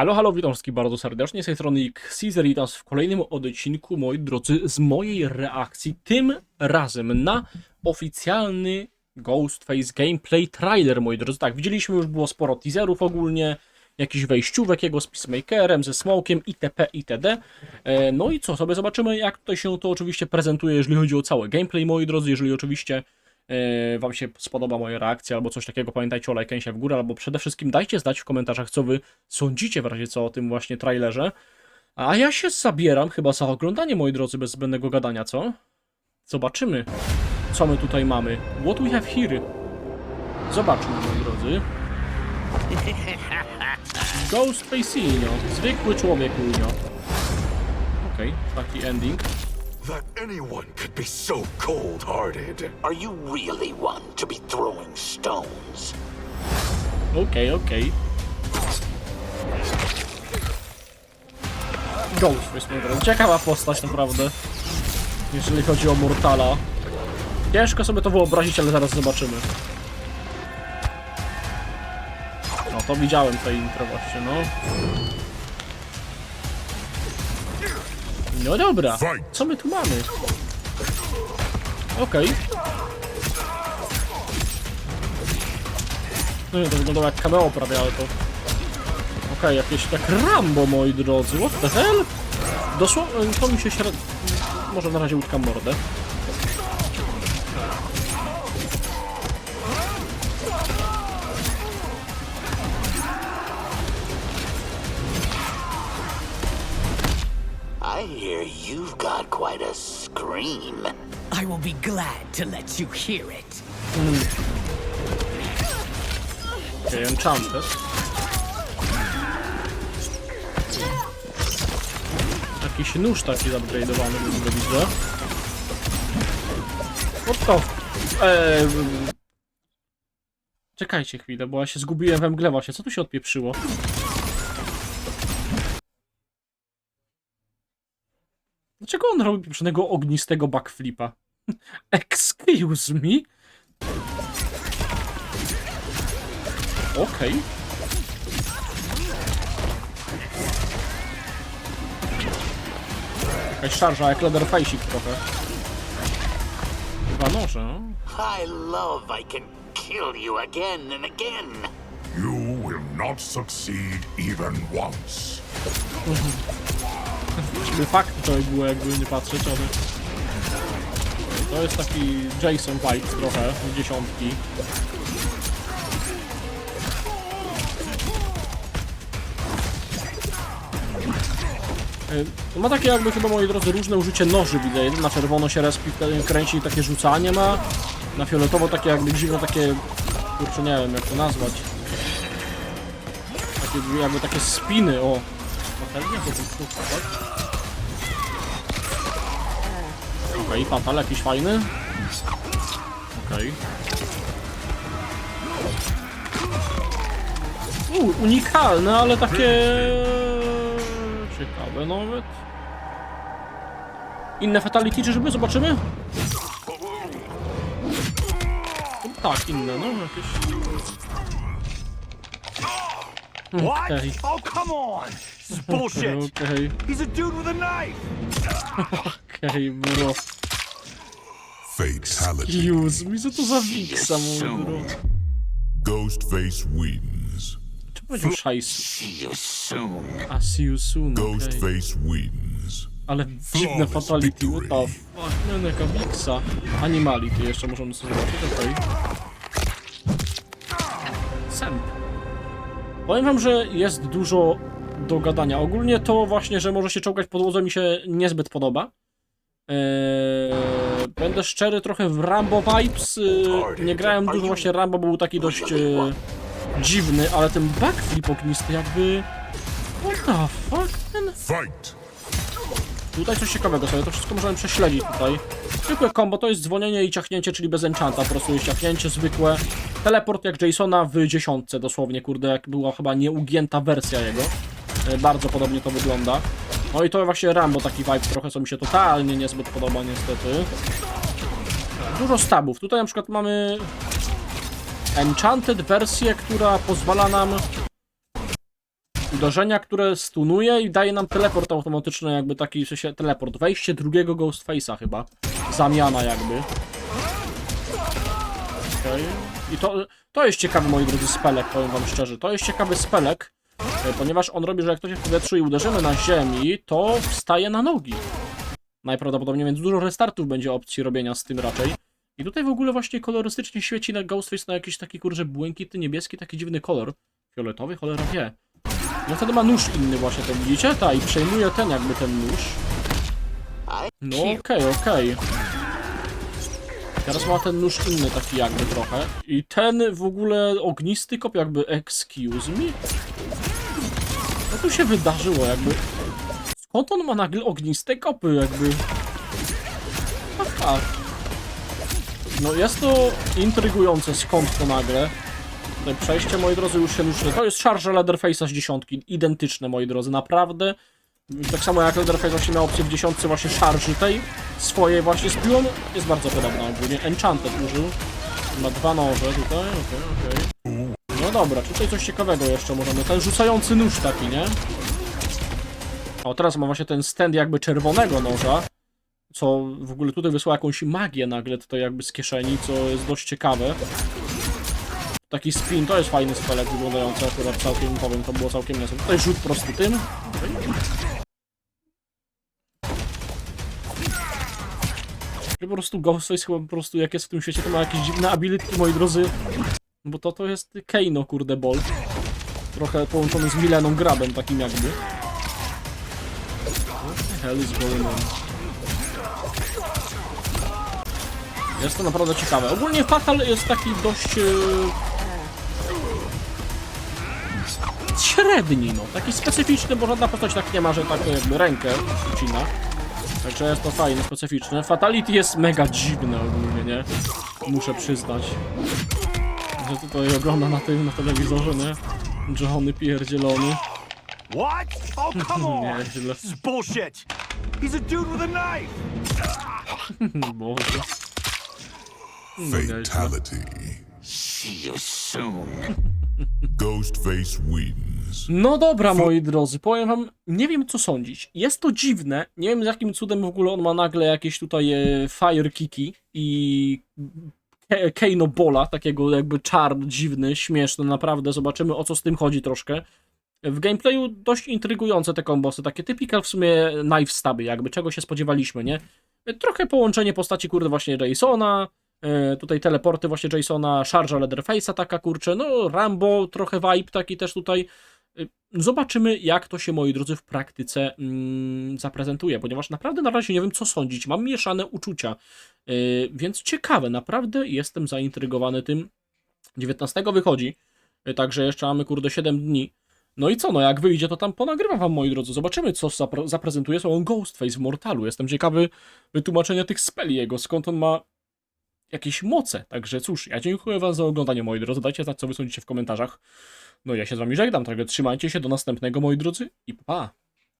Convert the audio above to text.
Halo, halo, witam wszystkich bardzo serdecznie, z tej strony Caesar i w kolejnym odcinku, moi drodzy, z mojej reakcji, tym razem na oficjalny Ghostface gameplay trailer, moi drodzy. Tak, widzieliśmy już było sporo teaserów ogólnie, jakichś wejściówek jego z Peacemakerem, ze Smokiem, itp., itd. E, No i co, sobie zobaczymy, jak tutaj się to oczywiście prezentuje, jeżeli chodzi o cały gameplay, moi drodzy, jeżeli oczywiście Wam się spodoba moja reakcja albo coś takiego, pamiętajcie o lajkensie w górę, albo przede wszystkim dajcie znać w komentarzach, co Wy sądzicie w razie co o tym właśnie trailerze. A ja się zabieram chyba za oglądanie, moi drodzy, bez zbędnego gadania, co? Zobaczymy, co my tutaj mamy. What we have here? Zobaczmy, moi drodzy. Ghostfacinio. Zwykły człowiek, Unio. Okej, taki ending. That anyone could be so cold-hearted. Are you really one to be throwing stones? Okej, okej. Ghostface, moi drodzy. Ciekawa postać, naprawdę. Jeżeli chodzi o Mortala. Ciężko sobie to wyobrazić, ale zaraz zobaczymy. No to widziałem te intro właśnie, no. No dobra, co my tu mamy? Okej. No nie, to wyglądało jak cameo prawie, ale to... Okej, jakieś tak Rambo, moi drodzy, what the hell? Dosłownie, to mi się średnio... Może na razie utkam mordę. I hear you've got quite a scream. I will be glad to let you hear it. Okej, Enchanted. Jakiś nóż taki upgrade'owany w ogóle widzę. What the... Eee... Czekajcie chwilę, bo ja się zgubiłem we mgle właśnie. Co tu się odpieprzyło? Dlaczego on robi pieprzonego ognistego backflipa? Excuse me? Okej. Jakaś szarża jak Leatherface'ik trochę. Dwa noże, no. I love I can kill you again and again. You will not succeed even once. Czyli fakt to było jakby nie patrzeć, ale... To jest taki Jason vibe trochę, dziesiątki. To Ma takie jakby chyba, moi drodzy, różne użycie noży, widzę. Na czerwono się respi, kręci i takie rzucanie ma. Na fioletowo takie jakby dziwne takie... Kurczę, nie wiem jak to nazwać. Takie jakby takie spiny, o. Patelnia to tu Okej, fatal jakiś fajny. Okej. U, unikalne, ale takie... Ciekawe nawet. Inne fatality czyżby? Zobaczymy? Tak, inne, no jakieś... What? Okej, Oh, come on! This is bullshit. okej, He's a dude with a knife. okej, bro. Fatality. Use mi, co to za wiksa, mój bro. Ghostface wins. Czy powiedział szajs? See you soon. A see you soon, okej. Ghostface wins. Ale dziwne Flawless fatality, what victory. the fuck, no jaka wiksa. Animality jeszcze możemy sobie zobaczyć, okej. Sęp. Powiem wam, że jest dużo do gadania. Ogólnie to właśnie, że może się czołgać podłodze mi się niezbyt podoba. Eee, będę szczery, trochę w Rambo vibes. Eee, nie grałem dużo właśnie Rambo, bo był taki dość e, dziwny, ale ten backflip ognisty jakby... What the fuck, man? Fight. Tutaj coś ciekawego sobie, to wszystko możemy prześledzić tutaj. Zwykłe combo to jest dzwonienie i ciachnięcie, czyli bez enchanta, po prostu jest ciachnięcie zwykłe. Teleport jak Jasona w dziesiątce dosłownie, kurde, jak była chyba nieugięta wersja jego. E, Bardzo podobnie to wygląda. No i to właśnie Rambo taki vibe trochę, co mi się totalnie niezbyt podoba niestety. Dużo stabów. Tutaj na przykład mamy Enchanted wersję, która pozwala nam uderzenia, które stunuje i daje nam teleport automatyczny, jakby taki, w sensie teleport, wejście drugiego Ghostface'a chyba, zamiana jakby. Okej. I to, to jest ciekawy, moi drodzy, spelek, powiem wam szczerze, to jest ciekawy spelek, ponieważ on robi, że jak ktoś jest w powietrzu i uderzymy na ziemi, to wstaje na nogi. Najprawdopodobniej, więc dużo restartów będzie opcji robienia z tym raczej. I tutaj w ogóle właśnie kolorystycznie świeci na Ghostface na jakiś taki kurze błękitny, niebieski, taki dziwny kolor. Fioletowy, cholera wie. No wtedy ma nóż inny właśnie, ten widzicie? Ta, i przejmuje ten jakby ten nóż. No okej, okej. Teraz ma ten nóż inny taki jakby trochę. I ten w ogóle ognisty kop jakby excuse me? Tu się wydarzyło jakby? Skąd on ma nagle ogniste kopy jakby? Aha. No jest to intrygujące skąd to nagle. Tutaj przejście, moi drodzy, już się ruszy. To jest szarża Leatherface'a z dziesiątki. Identyczne, moi drodzy, naprawdę. Tak samo jak Leatherface właśnie miał opcję w dziesiątce właśnie szarży tej swojej właśnie z jest bardzo podobna ogólnie. Enchanted użył. Ma dwa noże tutaj, okej, okej. No dobra, tutaj coś ciekawego jeszcze możemy. Ten rzucający nóż taki, nie? O, teraz ma właśnie ten stand jakby czerwonego noża, co w ogóle tutaj wysłała jakąś magię nagle tutaj jakby z kieszeni, co jest dość ciekawe. Taki spin, to jest fajny spelek wyglądający akurat całkiem, powiem, to było całkiem niezłe. Tutaj rzut prosty tym. Po prostu Ghostface chyba po prostu jak jest w tym świecie, to ma jakieś dziwne ability, moi drodzy. No Bo to to jest Keino, kurde, bol. Trochę połączony z Mileną Grabem takim jakby. What the hell is going on? Jest to naprawdę ciekawe. Ogólnie Fatal jest taki dość... e, Średni, no. Taki specyficzny, bo żadna postać tak nie ma, że tak jakby rękę ucina. Także jest to fajne, specyficzne. Fatality jest mega dziwne ogólnie, nie? Muszę przyznać. Że tutaj ogląda na tym, na telewizorze, nie? Johnny pierdzielony. What? Oh, come on! Nieźle. This is bullshit! He's a dude with a knife! Boże. Nieźle. Fatality. See you soon. Ghostface wins. No dobra, moi drodzy, powiem wam, nie wiem co sądzić. Jest to dziwne, nie wiem z jakim cudem w ogóle on ma nagle jakieś tutaj e, fire kiki i Keino Bola, takiego jakby czar dziwny, śmieszny, naprawdę, zobaczymy o co z tym chodzi troszkę. W gameplayu dość intrygujące te kombosy, takie typical w sumie knife staby, jakby czego się spodziewaliśmy, nie? Trochę połączenie postaci, kurde, właśnie Jasona, e, tutaj teleporty właśnie Jasona, szarża Leatherface'a taka, kurczę, no Rambo, trochę vibe taki też tutaj. E, Zobaczymy, jak to się, moi drodzy, w praktyce mm, zaprezentuje, ponieważ naprawdę na razie nie wiem, co sądzić. Mam mieszane uczucia, e, więc ciekawe, naprawdę jestem zaintrygowany tym. 19 wychodzi, e, także jeszcze mamy, kurde, 7 dni. No i co, no jak wyjdzie, to tam ponagrywam wam, moi drodzy. Zobaczymy, co zapre- zaprezentuje sobą Ghostface w Mortalu. Jestem ciekawy wytłumaczenia tych speli jego, skąd on ma jakieś moce. Także cóż, ja dziękuję wam za oglądanie, moi drodzy. Dajcie znać, co wy sądzicie w komentarzach. No ja się z wami żegnam, także trzymajcie się, do następnego, moi drodzy i pa!